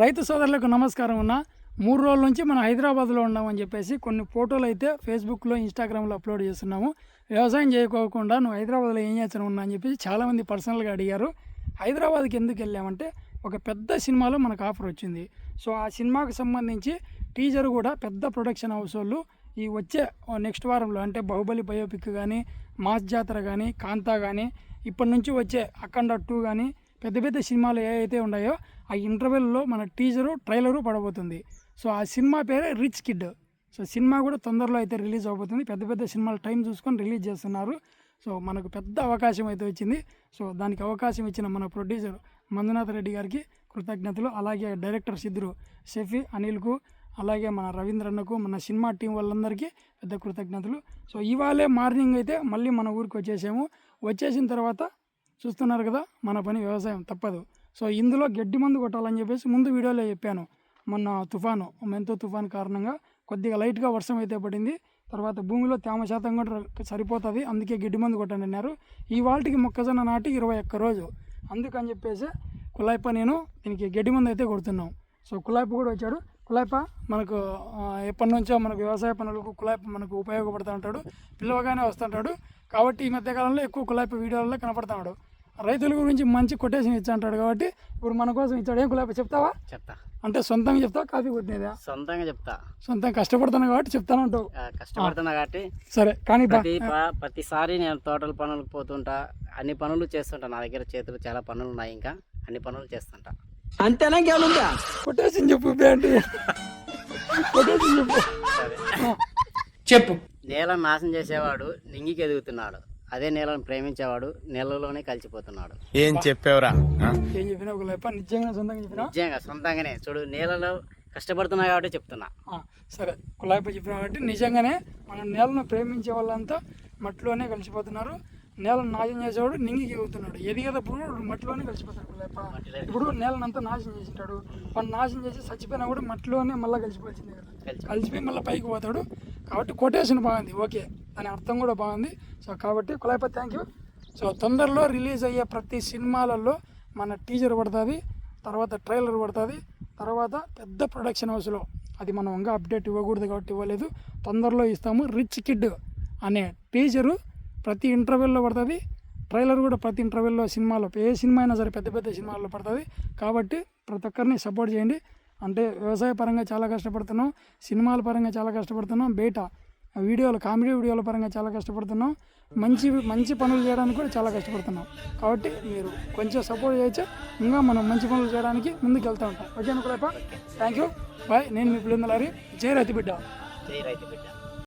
రైతు సోదరులకు నమస్కారం ఉన్న మూడు రోజుల నుంచి మనం హైదరాబాద్లో ఉన్నామని చెప్పేసి కొన్ని ఫోటోలు అయితే ఫేస్బుక్లో ఇన్స్టాగ్రామ్లో అప్లోడ్ చేస్తున్నాము. వ్యవసాయం చేయకోకుండా నువ్వు హైదరాబాద్లో ఏం చేస్తాను ఉన్నా అని చెప్పేసి చాలామంది పర్సనల్గా అడిగారు. హైదరాబాద్కి ఎందుకు వెళ్ళామంటే ఒక పెద్ద సినిమాలో మనకు ఆఫర్ వచ్చింది. సో ఆ సినిమాకు సంబంధించి టీజర్ కూడా పెద్ద ప్రొడక్షన్ హౌస్ వాళ్ళు ఈ వచ్చే నెక్స్ట్ వారంలో అంటే బాహుబలి బయోపిక్ కానీ మాస్ జాతర కానీ కాంతా కానీ ఇప్పటి నుంచి వచ్చే అఖండ టూ కానీ పెద్ద పెద్ద సినిమాలు ఏవైతే ఉన్నాయో ఆ ఇంటర్వెల్లో మన టీజరు ట్రైలరు పడబోతుంది. సో ఆ సినిమా పేరే రిచ్ కిడ్. సో సినిమా కూడా తొందరలో అయితే రిలీజ్ అవబోతుంది పెద్ద పెద్ద సినిమాలు టైం చూసుకొని రిలీజ్ చేస్తున్నారు. సో మనకు పెద్ద అవకాశం అయితే వచ్చింది. సో దానికి అవకాశం ఇచ్చిన మన ప్రొడ్యూసర్ మంజునాథ్ రెడ్డి గారికి కృతజ్ఞతలు. అలాగే డైరెక్టర్ సిద్ధు షఫీ అనిల్కు అలాగే మన రవీంద్రన్నకు మన సినిమా టీం వాళ్ళందరికీ పెద్ద కృతజ్ఞతలు. సో ఇవాళే మార్నింగ్ అయితే మళ్ళీ మన ఊరికి వచ్చేసాము. వచ్చేసిన తర్వాత చూస్తున్నారు కదా మన పని వ్యవసాయం తప్పదు. సో ఇందులో గడ్డి మందు కొట్టాలని చెప్పేసి ముందు వీడియోలో చెప్పాను. మొన్న తుఫాను మెంతో తుఫాను కారణంగా కొద్దిగా లైట్గా వర్షం అయితే పడింది. తర్వాత భూమిలో తేమ శాతం కూడా సరిపోతుంది అందుకే గడ్డి మందు కొట్టండి అన్నారు. ఈ వాళ్ళకి మొక్కజొన్న నాటి ఇరవై ఒక్క రోజు. అందుకని చెప్పేసి కులాయిప నేను దీనికి గడ్డి మందు అయితే కొడుతున్నాం. సో కులాయిప కూడా వచ్చాడు. కులాయిప మనకు ఎప్పటి నుంచో మనకు వ్యవసాయ పనులకు కులాయిప మనకు ఉపయోగపడుతూ ఉంటాడు. పిల్లవగానే వస్తుంటాడు కాబట్టి ఈ మధ్యకాలంలో ఎక్కువ కులాయిప వీడియోలలో కనపడుతున్నాడు రైతుల గురించి మంచి కొటేషన్ ఇచ్చా అంటాడు కాబట్టి ఇప్పుడు మన కోసం ఇచ్చాడు. ఏం కులాయిప చెప్తావా? చెప్తా. అంటే సొంతంగా చెప్తావా? కాఫీ కొట్టినదా? సొంతంగా చెప్తా. సొంతంగా కష్టపడుతున్నావు కాబట్టి చెప్తానంటావు ఆ, కష్టపడుతున్నా కాబట్టి సరే కానీ ప్రతిసారి నేను తోటల పనులకు పోతుంటా. అన్ని పనులు చేస్తుంటా. నా దగ్గర చేతులు చాలా పనులు ఉన్నాయి ఇంకా. అన్ని పనులు చేస్తుంటా. అంతేనా ఇంకేమన్నా కొటేషన్ చెప్పు కొటేషన్ చెప్పు. చెప్పు. నేలను నాశనం చేసేవాడు నింగికి ఎదుగుతున్నాడు. అదే నేలను ప్రేమించేవాడు నేలలోనే కలిసిపోతున్నాడు. ఏం చెప్పావురా? ఏం చెప్పినా ఒక లేప నిజంగా సొంతంగా చెప్పినా? నిజంగా సొంతంగానే. చూడు నేలలో కష్టపడుతున్నా కాబట్టి చెప్తున్నా. ఆ, సరే. కులాయిప చెప్పిన కాబట్టి నిజంగానే మనం నేలను ప్రేమించే వాళ్ళంతా మట్టిలోనే కలిసిపోతున్నారు. నేలను నాశనం చేసేవాడు నింగికి ఎగుతున్నాడు ఎదిగేటప్పుడు మట్టిలోనే కలిసిపోతాడు కులాయిప ఇప్పుడు నేలను అంతా నాశనం చేసింటాడు. వాడు నాశనం చేసి చచ్చిపోయినా కూడా మట్టిలోనే మళ్ళీ కలిసిపోవాల్సిందే కదా. కలిసి కలిసిపోయి మళ్ళీ పైకి పోతాడు. కాబట్టి కొటేషన్ బాగుంది. ఓకే దాని అర్థం కూడా బాగుంది. సో కాబట్టి కులాయిపతి థ్యాంక్ యూ సో తొందరలో రిలీజ్ అయ్యే ప్రతి సినిమాలలో మన టీజర్ పడుతుంది. తర్వాత ట్రైలర్ పడుతుంది. తర్వాత పెద్ద ప్రొడక్షన్ హౌస్లో అది మనం ఇంకా అప్డేట్ ఇవ్వకూడదు కాబట్టి ఇవ్వలేదు. తొందరలో ఇస్తాము. రిచ్ కిడ్ అనే టీజరు ప్రతి ఇంటర్వెల్లో పడుతుంది. ట్రైలర్ కూడా ప్రతి ఇంటర్వెల్లో సినిమాలో ఏ సినిమా అయినా సరే పెద్ద పెద్ద సినిమాల్లో పడుతుంది. కాబట్టి ప్రతి ఒక్కరిని సపోర్ట్ చేయండి. అంటే వ్యవసాయ పరంగా చాలా కష్టపడుతున్నాం సినిమాల పరంగా చాలా కష్టపడుతున్నాం బయట వీడియోలు కామెడీ వీడియోల పరంగా చాలా కష్టపడుతున్నాం మంచి మంచి పనులు చేయడానికి కూడా చాలా కష్టపడుతున్నాం. కాబట్టి మీరు కొంచెం సపోర్ట్ చేయొచ్చు ఇంకా మనం మంచి పనులు చేయడానికి ముందుకు వెళ్తూ ఉంటాం. ఓకే అనుకోలేప థ్యాంక్ యూ బాయ్ నేను మీ పిల్లలారి జై రైతు బిడ్డ. జై రైతు బిడ్డ.